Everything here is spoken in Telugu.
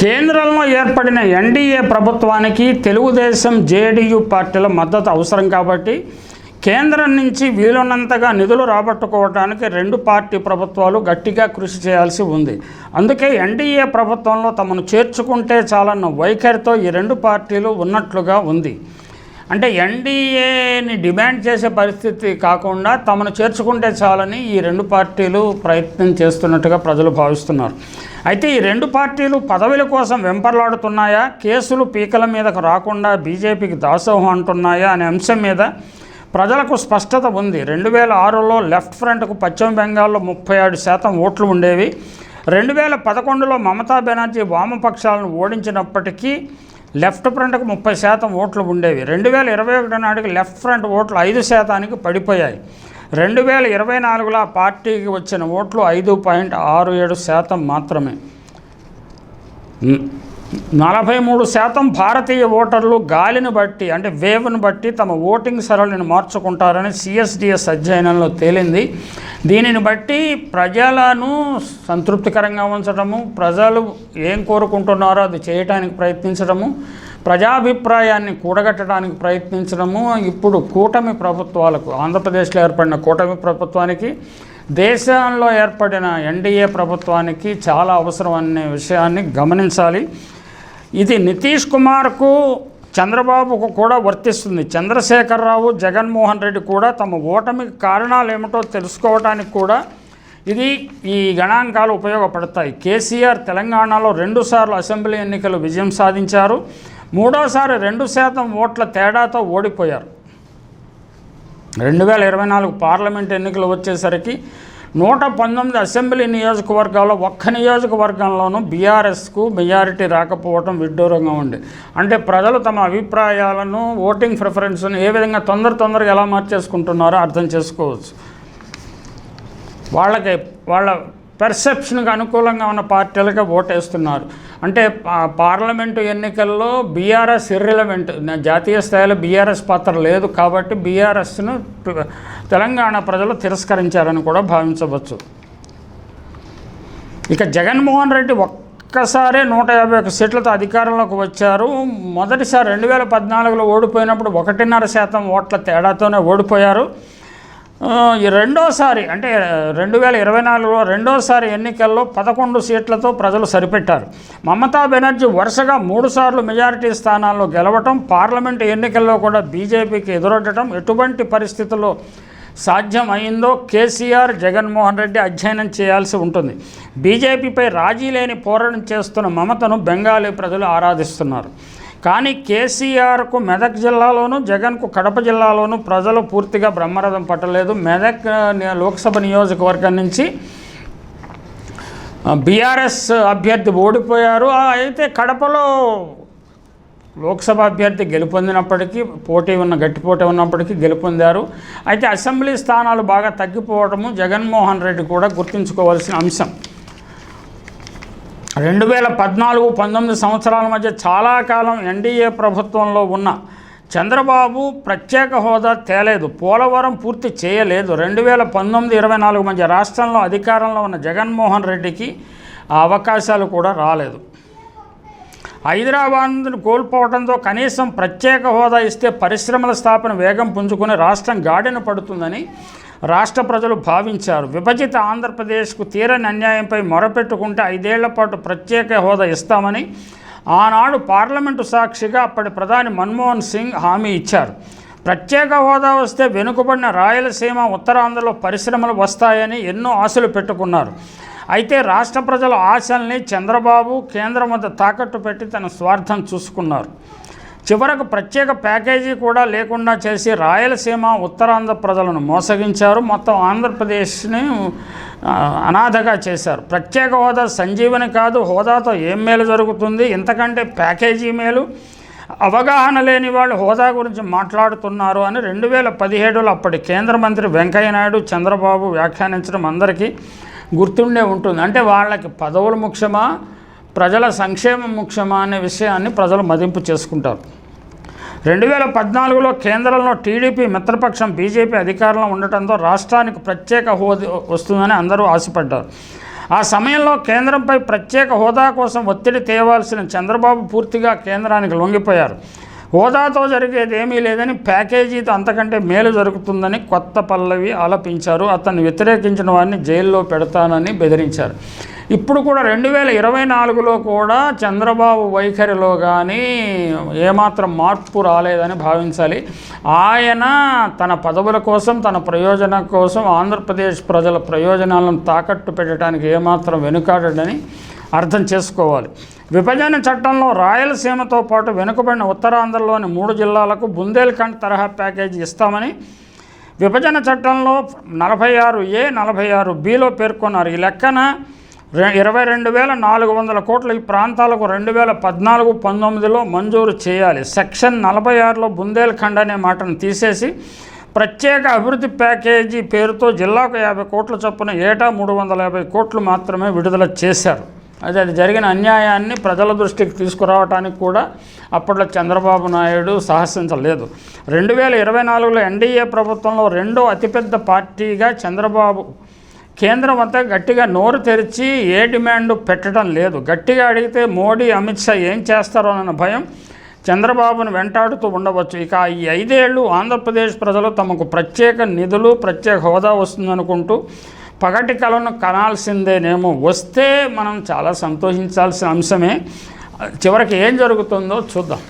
కేంద్రంలో ఏర్పడిన ఎన్డీఏ ప్రభుత్వానికి తెలుగుదేశం జేడీయూ పార్టీల మద్దతు అవసరం కాబట్టి కేంద్రం నుంచి వీలున్నంతగా నిధులు రాబట్టుకోవడానికి రెండు పార్టీ ప్రభుత్వాలు గట్టిగా కృషి చేయాల్సి ఉంది. అందుకే ఎన్డీఏ ప్రభుత్వంలో తమను చేర్చుకుంటే చాలన్న వైఖరితో ఈ రెండు పార్టీలు ఉన్నట్లుగా ఉంది. అంటే ఎన్డీఏని డిమాండ్ చేసే పరిస్థితి కాకుండా తమను చేర్చుకుంటే చాలని ఈ రెండు పార్టీలు ప్రయత్నం చేస్తున్నట్టుగా ప్రజలు భావిస్తున్నారు. అయితే ఈ రెండు పార్టీలు పదవుల కోసం వెంపర్లాడుతున్నాయా? కేసులు పీకల మీదకు రాకుండా బీజేపీకి దాసోహం అంటున్నాయా? అనే అంశం మీద ప్రజలకు స్పష్టత ఉంది. రెండు వేల ఆరులో లెఫ్ట్ ఫ్రంట్కు పశ్చిమ బెంగాల్లో ముప్పై ఏడు శాతం ఓట్లు ఉండేవి. రెండు వేల పదకొండులో మమతా బెనర్జీ వామపక్షాలను ఓడించినప్పటికీ లెఫ్ట్ ఫ్రంట్కు ముప్పై శాతం ఓట్లు ఉండేవి. రెండు వేల ఇరవై ఒకటి నాటికి లెఫ్ట్ ఫ్రంట్ ఓట్లు ఐదు శాతానికి పడిపోయాయి. రెండు వేల ఇరవై నాలుగులో పార్టీకి వచ్చిన ఓట్లు ఐదు పాయింట్ ఆరు ఏడు శాతం మాత్రమే. నలభై మూడు శాతం భారతీయ ఓటర్లు గాలిని బట్టి అంటే వేవ్ను బట్టి తమ ఓటింగ్ సరళిని మార్చుకుంటారని సిఎస్డిఎస్ అధ్యయనంలో తేలింది. దీనిని బట్టి ప్రజలను సంతృప్తికరంగా ఉంచడము ప్రజలు ఏం కోరుకుంటున్నారో అది చేయటానికి ప్రయత్నించడము ప్రజాభిప్రాయాన్ని కూడగట్టడానికి ప్రయత్నించడము. ఇప్పుడు కూటమి ప్రభుత్వాలకు ఆంధ్రప్రదేశ్లో ఏర్పడిన కూటమి ప్రభుత్వానికి దేశంలో ఏర్పడిన ఎన్డీఏ ప్రభుత్వానికి చాలా అవసరం అనే విషయాన్ని గమనించాలి. ఇది నితీష్ కుమార్కు చంద్రబాబుకు కూడా వర్తిస్తుంది. చంద్రశేఖరరావు జగన్మోహన్ రెడ్డి కూడా తమ ఓటమికి కారణాలు ఏమిటో తెలుసుకోవడానికి కూడా ఇది ఈ గణాంకాలు ఉపయోగపడతాయి. కేసీఆర్ తెలంగాణలో రెండుసార్లు అసెంబ్లీ ఎన్నికలు విజయం సాధించారు. మూడోసారి రెండు శాతం ఓట్ల తేడాతో ఓడిపోయారు. రెండు వేల ఇరవై నాలుగు పార్లమెంట్ ఎన్నికలు వచ్చేసరికి నూట పంతొమ్మిది అసెంబ్లీ నియోజకవర్గాల్లో ఒక్క నియోజకవర్గంలోనూ బీఆర్ఎస్కు మెజారిటీ రాకపోవటం విడ్డూరంగా ఉంది. అంటే ప్రజలు తమ అభిప్రాయాలను ఓటింగ్ ప్రిఫరెన్స్ను ఏ విధంగా తొందర తొందరగా ఎలా మార్చేసుకుంటున్నారో అర్థం చేసుకోవచ్చు. వాళ్ళకి వాళ్ళ పెర్సెప్షన్కి అనుకూలంగా ఉన్న పార్టీలకే ఓటేస్తున్నారు. అంటే పార్లమెంటు ఎన్నికల్లో బీఆర్ఎస్ ఇర్రిలవెంట్ జాతీయ స్థాయిలో బీఆర్ఎస్ పాత్ర లేదు కాబట్టి బీఆర్ఎస్ను తెలంగాణ ప్రజలు తిరస్కరించారని కూడా భావించవచ్చు. ఇక జగన్మోహన్ రెడ్డి ఒక్కసారే నూట యాభై ఒక్క సీట్లతో అధికారంలోకి వచ్చారు. మొదటిసారి రెండు వేల పద్నాలుగులో ఓడిపోయినప్పుడు ఒకటిన్నర శాతం ఓట్ల తేడాతోనే ఓడిపోయారు. రెండోసారి అంటే రెండు వేల ఇరవై నాలుగులో రెండోసారి ఎన్నికల్లో పదకొండు సీట్లతో ప్రజలు సరిపెట్టారు. మమతా బెనర్జీ వరుసగా మూడుసార్లు మెజారిటీ స్థానాల్లో గెలవటం పార్లమెంటు ఎన్నికల్లో కూడా బీజేపీకి ఎదురొట్టడం ఎటువంటి పరిస్థితుల్లో సాధ్యం అయిందో కేసీఆర్ జగన్మోహన్ రెడ్డి అధ్యయనం చేయాల్సి ఉంటుంది. బీజేపీపై రాజీ లేని పోరాటం చేస్తున్న మమతను బెంగాలీ ప్రజలు ఆరాధిస్తున్నారు. కానీ కేసీఆర్కు మెదక్ జిల్లాలోను జగన్కు కడప జిల్లాలోను ప్రజలు పూర్తిగా బ్రహ్మరథం పట్టలేదు. మెదక్ ని- లోక్సభ నియోజకవర్గం నుంచి బీఆర్ఎస్ అభ్యర్థి ఓడిపోయారు. అయితే కడపలో లోక్సభ అభ్యర్థి గెలుపొందినప్పటికీ పోటీ ఉన్న గట్టి పోటీ ఉన్నప్పటికీ గెలుపొందారు. అయితే అసెంబ్లీ స్థానాలు బాగా తగ్గిపోవడము జగన్మోహన్ రెడ్డి కూడా గుర్తుంచుకోవాల్సిన అంశం. రెండు వేల పద్నాలుగు పంతొమ్మిది సంవత్సరాల మధ్య చాలా కాలం ఎన్డీఏ ప్రభుత్వంలో ఉన్న చంద్రబాబు ప్రత్యేక హోదా తేలేదు. పోలవరం పూర్తి చేయలేదు. రెండు వేల పంతొమ్మిది ఇరవై నాలుగు మధ్య రాష్ట్రంలో అధికారంలో ఉన్న జగన్మోహన్ రెడ్డికి ఆ అవకాశాలు కూడా రాలేదు. హైదరాబాద్ను కోల్పోవడంతో కనీసం ప్రత్యేక హోదా ఇస్తే పరిశ్రమల స్థాపన వేగం పుంజుకుని రాష్ట్రం గాడిన పడుతుందని రాష్ట్ర ప్రజలు భావించారు. విభజిత ఆంధ్రప్రదేశ్కు తీరని అన్యాయంపై మొరపెట్టుకుంటే ఐదేళ్ళ పాటు ప్రత్యేక హోదా ఇస్తామని ఆనాడు పార్లమెంటు సాక్షిగా అప్పటి ప్రధాని మన్మోహన్ సింగ్ హామీ ఇచ్చారు. ప్రత్యేక హోదా వస్తే వెనుకబడిన రాయలసీమ ఉత్తరాంధ్రలో పరిశ్రమలు వస్తాయని ఎన్నో ఆశలు పెట్టుకున్నారు. అయితే రాష్ట్ర ప్రజల ఆశల్ని చంద్రబాబు కేంద్రం వద్ద తాకట్టు పెట్టి తన స్వార్థం చూసుకున్నారు. చివరకు ప్రత్యేక ప్యాకేజీ కూడా లేకుండా చేసి రాయలసీమ ఉత్తరాంధ్ర ప్రజలను మోసగించారు. మొత్తం ఆంధ్రప్రదేశ్ని అనాథగా చేశారు. ప్రత్యేక హోదా సంజీవని కాదు హోదాతో ఏం మేలు జరుగుతుంది? ఇంతకంటే ప్యాకేజీ మేలు? అవగాహన లేని వాళ్ళు హోదా గురించి మాట్లాడుతున్నారు అని రెండు వేల పదిహేడులో అప్పటి కేంద్ర మంత్రి వెంకయ్య నాయుడు చంద్రబాబు వ్యాఖ్యానించడం అందరికీ గుర్తుండే ఉంటుంది. అంటే వాళ్ళకి పదవులు ముఖ్యమా? ప్రజల సంక్షేమం ముఖ్యమా? అనే విషయాన్ని ప్రజలు మదింపు చేసుకుంటారు. రెండు వేల పద్నాలుగులో కేంద్రంలో టీడీపీ మిత్రపక్షం బీజేపీ అధికారంలో ఉండటంతో రాష్ట్రానికి ప్రత్యేక హోదా వస్తుందని అందరూ ఆశపడ్డారు. ఆ సమయంలో కేంద్రంపై ప్రత్యేక హోదా కోసం ఒత్తిడి తేవాల్సిన చంద్రబాబు పూర్తిగా కేంద్రానికి లొంగిపోయారు. హోదాతో జరిగేది ఏమీ లేదని ప్యాకేజీతో అంతకంటే మేలు జరుగుతుందని కొత్త పల్లవి ఆలపించారు. అతన్ని వ్యతిరేకించిన వారిని జైల్లో పెడతానని బెదిరించారు. ఇప్పుడు కూడా రెండు వేల ఇరవై నాలుగులో కూడా చంద్రబాబు వైఖరిలో కానీ ఏమాత్రం మార్పు రాలేదని భావించాలి. ఆయన తన పదవుల కోసం తన ప్రయోజనం కోసం ఆంధ్రప్రదేశ్ ప్రజల ప్రయోజనాలను తాకట్టు పెట్టడానికి ఏమాత్రం వెనుకాడని అర్థం చేసుకోవాలి. విభజన చట్టంలో రాయలసీమతో పాటు వెనుకబడిన ఉత్తరాంధ్రలోని మూడు జిల్లాలకు బుందేల్ఖండ్ తరహా ప్యాకేజీ ఇస్తామని విభజన చట్టంలో నలభై ఆరు ఏ నలభై ఆరు బిలో పేర్కొన్నారు. ఈ లెక్కన ఇరవై రెండు వేల నాలుగు వందల కోట్ల ఈ ప్రాంతాలకు రెండు వేల పద్నాలుగు పంతొమ్మిదిలో మంజూరు చేయాలి. సెక్షన్ నలభై ఆరులో బుందేల్ఖండ్ అనే మాటను తీసేసి ప్రత్యేక అభివృద్ధి ప్యాకేజీ పేరుతో జిల్లాకు యాభై కోట్ల చొప్పున ఏటా మూడు వందల యాభై కోట్లు మాత్రమే విడుదల చేశారు. అది అది జరిగిన అన్యాయాన్ని ప్రజల దృష్టికి తీసుకురావడానికి కూడా అప్పట్లో చంద్రబాబు నాయుడు సాహసించలేదు. రెండు వేల ఇరవై నాలుగులో ఎన్డీఏ ప్రభుత్వంలో రెండో అతిపెద్ద పార్టీగా చంద్రబాబు కేంద్రం అంతా గట్టిగా నోరు తెరిచి ఏ డిమాండ్ పెట్టడం లేదు. గట్టిగా అడిగితే మోడీ అమిత్ షా ఏం చేస్తారో అన్న భయం చంద్రబాబును వెంటాడుతూ ఉండవచ్చు. ఇక ఈ ఐదేళ్ళు ఆంధ్రప్రదేశ్ ప్రజలు తమకు ప్రత్యేక నిధులు ప్రత్యేక హోదా వస్తుందనుకుంటూ పగటి కలను కనాల్సిందేనేమో. వస్తే మనం చాలా సంతోషించాల్సిన అంశమే. చివరికి ఏం జరుగుతుందో చూద్దాం.